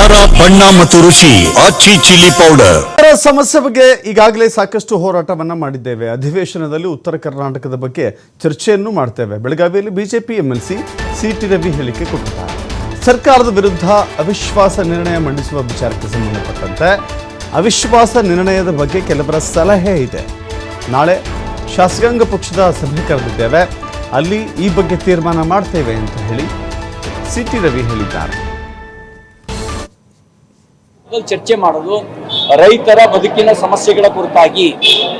ಖಾರ, ಬಣ್ಣ ಮತ್ತು ರುಚಿ, ಆಚಿ ಚಿಲ್ಲಿ ಪೌಡರ್. ಸಮಸ್ಯೆ ಬಗ್ಗೆ ಈಗಾಗಲೇ ಸಾಕಷ್ಟು ಹೋರಾಟವನ್ನ ಮಾಡಿದ್ದೇವೆ. ಅಧಿವೇಶನದಲ್ಲಿ ಉತ್ತರ ಕರ್ನಾಟಕದ ಬಗ್ಗೆ ಚರ್ಚೆಯನ್ನು ಮಾಡ್ತೇವೆ. ಬೆಳಗಾವಿಯಲ್ಲಿ BJP MLC C T Ravi ಹೇಳಿಕೆ ಕೊಟ್ಟಿದ್ದಾರೆ. ಸರ್ಕಾರದ ವಿರುದ್ಧ ಅವಿಶ್ವಾಸ ನಿರ್ಣಯ ಮಂಡಿಸುವ ವಿಚಾರಕ್ಕೆ ಸಂಬಂಧಪಟ್ಟಂತೆ ಅವಿಶ್ವಾಸ ನಿರ್ಣಯದ ಬಗ್ಗೆ ಕೆಲವರ ಸಲಹೆ ಇದೆ. ನಾಳೆ ಶಾಸಕಾಂಗ ಪಕ್ಷದ ಸಭೆ ಕರೆದಿದ್ದೇವೆ. ಅಲ್ಲಿ ಈ ಬಗ್ಗೆ ತೀರ್ಮಾನ ಮಾಡ್ತೇವೆ ಅಂತ ಹೇಳಿ ಸಿ ಟಿ ರವಿ ಹೇಳಿದ್ದಾರೆ. ಚರ್ಚೆ ಮಾಡೋದು, ರೈತರ ಬದುಕಿನ ಸಮಸ್ಯೆಗಳ ಕುರಿತಾಗಿ,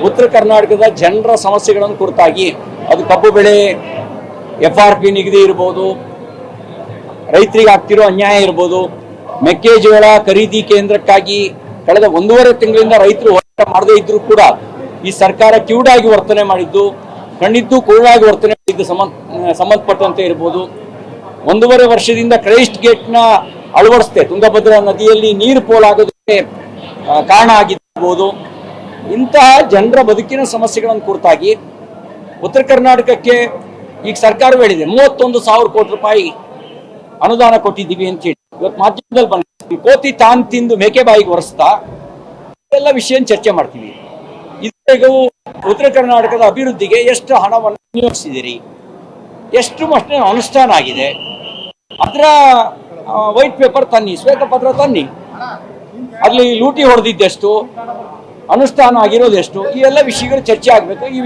ಉತ್ತರ ಕರ್ನಾಟಕದ ಜನರ ಸಮಸ್ಯೆಗಳನ್ನು ಕುರಿತಾಗಿ, ಅದು ಕಬ್ಬು ಬೆಳೆ ಎಫ್ ಆರ್ ಪಿ ನಿಗದಿ ಇರ್ಬೋದು, ರೈತರಿಗೆ ಆಗ್ತಿರೋ ಅನ್ಯಾಯ ಇರ್ಬೋದು, ಮೆಕ್ಕೆಜೋಳ ಖರೀದಿ ಕೇಂದ್ರಕ್ಕಾಗಿ ಕಳೆದ ಒಂದೂವರೆ ತಿಂಗಳಿಂದ ರೈತರು ಹೋರಾಟ ಮಾಡದೇ ಇದ್ರೂ ಕೂಡ ಈ ಸರ್ಕಾರ ಕಿವುಡಾಗಿ ವರ್ತನೆ ಮಾಡಿದ್ದು, ಕಣ್ಣಿದ್ದು ಕುರುಡಾಗಿ ವರ್ತನೆ ಮಾಡಿದ್ದು ಸಂಬಂಧ, ಸಂಬಂಧಪಟ್ಟಂತೆ ಇರ್ಬೋದು. ಒಂದೂವರೆ ವರ್ಷದಿಂದ ಕ್ರೈಸ್ಟ್ ಗೇಟ್ನ ಅಳವಡಿಸ್ತೆ ತುಂಗಭದ್ರಾ ನದಿಯಲ್ಲಿ ನೀರು ಪೋಲಾಗೋದಕ್ಕೆ ಕಾರಣ ಆಗಿರ್ಬೋದು. ಇಂತಹ ಜನರ ಬದುಕಿನ ಸಮಸ್ಯೆಗಳನ್ನು ಕುರಿತಾಗಿ ಉತ್ತರ ಕರ್ನಾಟಕಕ್ಕೆ ಈಗ ಸರ್ಕಾರ ಹೇಳಿದೆ, ಮೂವತ್ತೊಂದು ಸಾವಿರ ಕೋಟಿ ರೂಪಾಯಿ ಅನುದಾನ ಕೊಟ್ಟಿದ್ದೀವಿ ಅಂತ ಹೇಳಿ. ಇವತ್ತು ಮಾಧ್ಯಮದಲ್ಲಿ ಬಂದ ಕೋತಿ ತಾನ್ ತಿಂದು ಮೇಕೆ ಬಾಯಿಗೆ ಒರೆಸ್ತಾ ಎಲ್ಲ ವಿಷಯ ಚರ್ಚೆ ಮಾಡ್ತೀವಿ. ಇದುವರೆಗೂ ಉತ್ತರ ಕರ್ನಾಟಕದ ಅಭಿವೃದ್ಧಿಗೆ ಎಷ್ಟು ಹಣವನ್ನು ವಿನಿಯೋಗಿಸಿದಿರಿ ಎಷ್ಟು ಮಟ್ಟಿನ ಅನುಷ್ಠಾನ ಆಗಿದೆ? ಅದರ ವೈಟ್ ಪೇಪರ್ ತನ್ನಿ, ಶ್ವೇತಪತ್ರ ತನ್ನಿ. ಅಲ್ಲಿ ಲೂಟಿ ಹೊಡೆದಿದ್ದೆಷ್ಟು, ಅನುಷ್ಠಾನ ಆಗಿರೋದೆಷ್ಟು, ಈ ಎಲ್ಲ ವಿಷಯಗಳು ಚರ್ಚೆ ಆಗಬೇಕು. ಈ